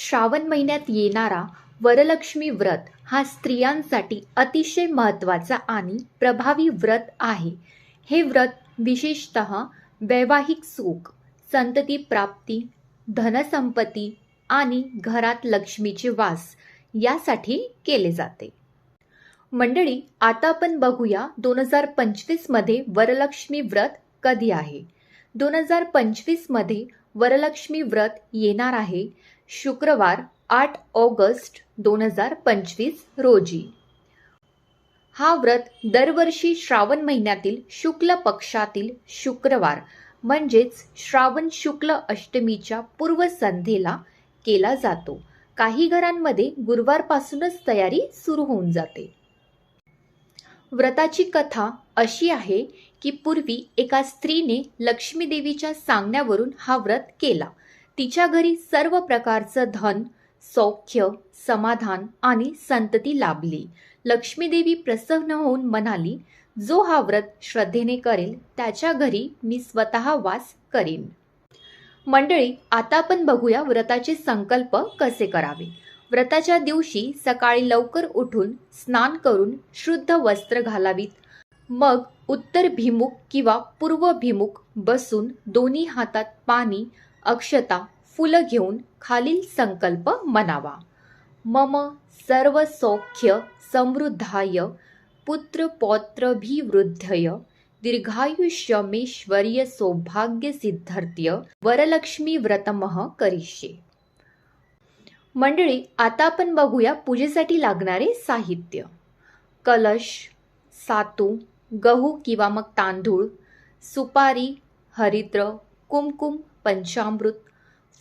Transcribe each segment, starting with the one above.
श्रावण महिन्यात येणारा वरलक्ष्मी व्रत हा स्त्रियांसाठी अतिशय महत्त्वाचा आणि प्रभावी व्रत आहे. हे व्रत विशेषत वैवाहिक सुख संतती प्राप्ती धनसंपत्ती आणि घरात लक्ष्मीचे वास यासाठी केले जाते. मंडळी आता आपण बघूया दोन हजार पंचवीसमध्ये वरलक्ष्मी व्रत कधी आहे? दोन हजार पंचवीसमध्ये वरलक्ष्मी व्रत येणार आहे. शुक्रवार आठ ऑगस्ट दोन हजार पंचवीस रोजी. हा व्रत दरवर्षी श्रावण महिन्यातील शुक्ल पक्षातील शुक्रवार म्हणजेच श्रावण शुक्ल अष्टमीच्या पूर्वसंध्येला केला जातो. काही घरांमध्ये गुरुवारपासूनच तयारी सुरू होऊन जाते. व्रताची कथा अशी आहे की पूर्वी एका स्त्रीने लक्ष्मी देवीच्या सांगण्यावरून हा व्रत केला. तिच्या घरी सर्व प्रकारचं धन सौख्य समाधान आणि संतती लाभली. लक्ष्मीदेवी प्रसन्न होऊन म्हणाली जो हा व्रत श्रद्धेने करेल त्याच्या घरी मी स्वतः वास करीन. मंडळी आता आपण बघूया व्रताचे संकल्प कसे करावे. व्रताच्या दिवशी सकाळी लवकर उठून स्नान करून शुद्ध वस्त्र घालावीत. मग उत्तर भिमुख किंवा पूर्व भिमुख बसून दोन्ही हातात पाणी अक्षता फुलं घेऊन खालील संकल्प म्हणावा. मम सर्व सौख्य समृद्धाय पुत्र पौत्रभिवृद्धय दीर्घायुष्यमेश्वर्य सौभाग्य सिद्धार्थ्य वरलक्ष्मी व्रतमह करिष्ये. मंडळी आता आपण बघूया पूजेसाठी लागणारे साहित्य. कलश सातू गहू किंवा मग तांदूळ सुपारी हरिद्र कुमकुम पंचामृत.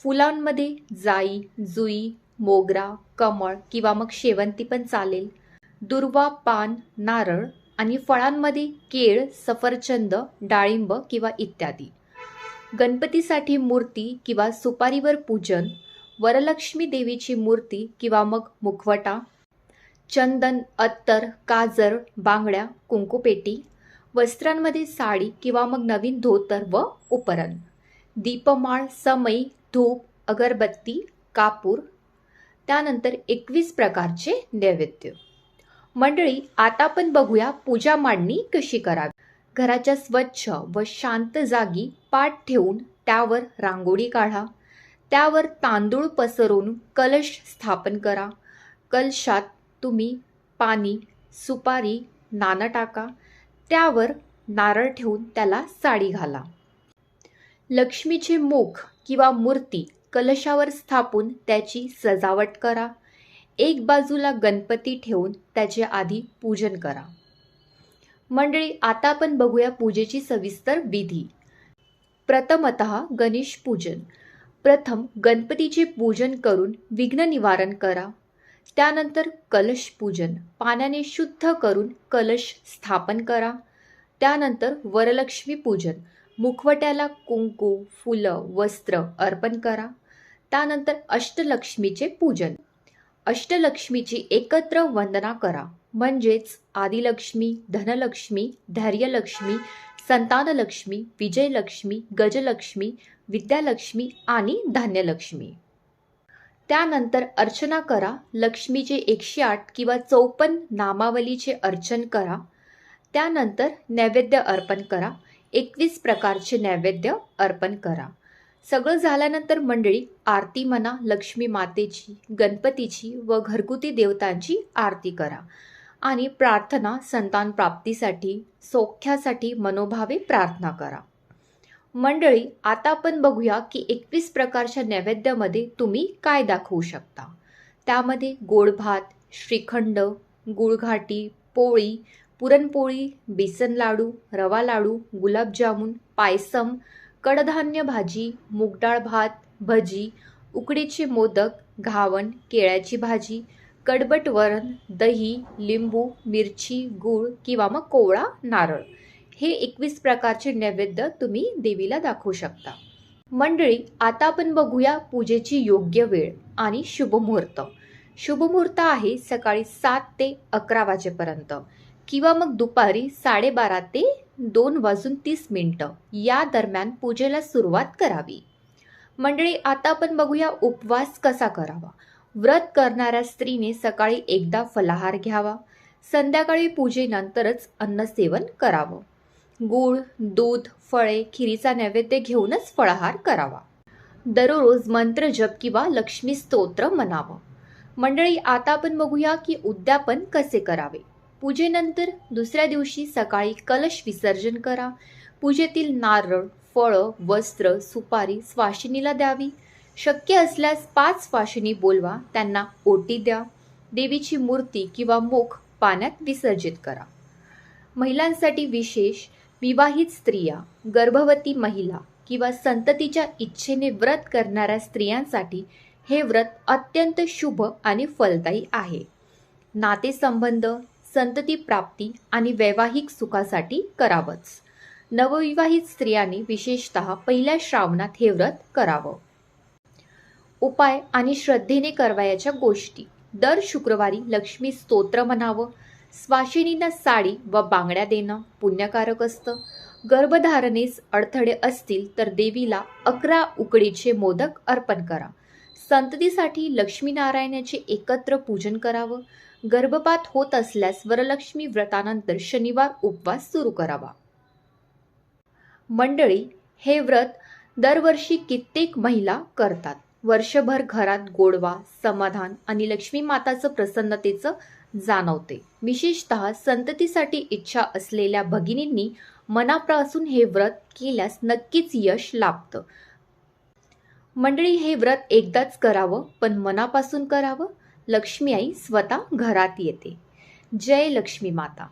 फुलांमध्ये जाई जुई मोगरा कमळ किंवा मग शेवंती पण चालेल. दुर्वा पान नारळ आणि फळांमध्ये केळ सफरचंद डाळिंब किंवा इत्यादी. गणपतीसाठी मूर्ती किंवा सुपारीवर पूजन वरलक्ष्मी देवीची मूर्ती किंवा मग मुखवटा चंदन अत्तर काजर बांगड्या कुंकुपेटी वस्त्रांमध्ये साडी किंवा मग नवीन धोतर व उपरण. दीपमाळ समई धूप अगरबत्ती कापूर त्यानंतर एकवीस प्रकारचे नैवेद्य. मंडळी आता आपण बघूया पूजा मांडणी कशी करावी. घराच्या स्वच्छ व शांत जागी पाठ ठेवून त्यावर रांगोळी काढा. त्यावर तांदूळ पसरून कलश स्थापन करा. कलशात तुम्ही पाणी सुपारी नाणं टाका. त्यावर नारळ ठेवून त्याला साडी घाला. लक्ष्मीचे मुख किंवा मूर्ती कलशावर स्थापून त्याची सजावट करा. एक बाजूला गणपती ठेवून त्याचे आधी पूजन करा. मंडळी आता आपण बघूया पूजेची सविस्तर विधी. प्रथमत गणेश पूजन. प्रथम गणपतीचे पूजन करून विघ्न निवारण करा. त्यानंतर कलश पूजन. पाण्याने शुद्ध करून कलश स्थापन करा. त्यानंतर वरलक्ष्मी पूजन. मुखवट्याला कुंकू फुलं वस्त्र अर्पण करा. त्यानंतर अष्टलक्ष्मीचे पूजन. अष्टलक्ष्मीची एकत्र वंदना करा. म्हणजेच आदिलक्ष्मी धनलक्ष्मी धैर्यलक्ष्मी संतानलक्ष्मी विजयलक्ष्मी गजलक्ष्मी विद्यालक्ष्मी आणि धान्यलक्ष्मी. त्यानंतर अर्चना करा. लक्ष्मीचे एकशे आठ किंवा चौपन्न नामावलीचे अर्चन करा. त्यानंतर नैवेद्य अर्पण करा. एकवीस प्रकारचे नैवेद्य अर्पण करा. सगळं झाल्यानंतर मंडळी आरती म्हणा लक्ष्मी मातेची गणपतीची व घरगुती देवतांची आरती करा. आणि प्रार्थना संतान प्राप्तीसाठी सौख्यासाठी मनोभावे प्रार्थना करा. मंडळी आता आपण बघूया की एकवीस प्रकारच्या नैवेद्यामध्ये तुम्ही काय दाखवू शकता. त्यामध्ये गोड भात श्रीखंड गुळघाटी पोळी पुरणपोळी बेसन लाडू रवा लाडू गुलाबजामुन पायसम कडधान्य भाजी मुगडाळ भात भजी उकडीचे मोदक घावण केळ्याची भाजी कडबट वरण दही लिंबू मिरची गूळ किंवा मग कोवळा नारळ. हे एकवीस प्रकारचे नैवेद्य तुम्ही देवीला दाखवू शकता. मंडळी आता आपण बघूया पूजेची योग्य वेळ आणि शुभमुहूर्त शुभमुहूर्त आहे सकाळी सात ते अकरा वाजेपर्यंत. किंवा मग दुपारी साडेबारा ते दोन वाजून तीस मिनटं या दरम्यान पूजेला सुरुवात करावी. मंडळी आता आपण बघूया उपवास कसा करावा. व्रत करणाऱ्या स्त्रीने सकाळी एकदा फलाहार घ्यावा. संध्याकाळी पूजेनंतरच अन्नसेवन करावं. गूळ दूध फळे खिरीचा नैवेद्य घेऊनच फळाहार करावा. दररोज मंत्र जप किंवा लक्ष्मी स्तोत्र म्हणावं. मंडळी आता आपण बघूया की उद्यापन कसे करावे. पूजेनंतर दुसऱ्या दिवशी सकाळी कलश विसर्जन करा. पूजेतील नारळ फळं वस्त्र सुपारी स्वाशिनीला द्यावी. शक्य असल्यास पाच स्वाशिनी बोलवा त्यांना ओटी द्या. देवीची मूर्ती किंवा मुख पाण्यात विसर्जित करा. महिलांसाठी विशेष विवाहित स्त्रिया गर्भवती महिला किंवा संततीच्या इच्छेने व्रत करणाऱ्या स्त्रियांसाठी हे व्रत अत्यंत शुभ आणि फलदायी आहे. नातेसंबंध संतती प्राप्ती आणि वैवाहिक सुखासाठी करावंच. नवविवाहित स्त्रियांनी विशेषतः पहिल्या श्रावणात हे व्रत करावं. उपाय आणि श्रद्धेने करवायाच्या गोष्टी. दर शुक्रवारी लक्ष्मी स्तोत्र म्हणावं. स्वाशिनींना साडी व बांगड्या देणं पुण्यकारक असतं. गर्भधारणेस अडथळे असतील तर देवीला अकरा उकडीचे मोदक अर्पण करा. संततीसाठी लक्ष्मीनारायणाचे एकत्र पूजन करावं. गर्भपात होत असल्यास वरलक्ष्मी व्रतानंतर शनिवार उपवास सुरू करावा. मंडळी हे व्रत दरवर्षी कित्येक महिला करतात. वर्षभर घरात गोडवा समाधान आणि लक्ष्मी माताचं प्रसन्नतेचं जाणवते. विशेषतः संततीसाठी इच्छा असलेल्या भगिनींनी मनापासून हे व्रत केल्यास नक्कीच यश लाभतं. मंडळी हे व्रत एकदाच करावं पण मनापासून करावं? लक्ष्मी आई स्वतः घरात येते. जय लक्ष्मी माता.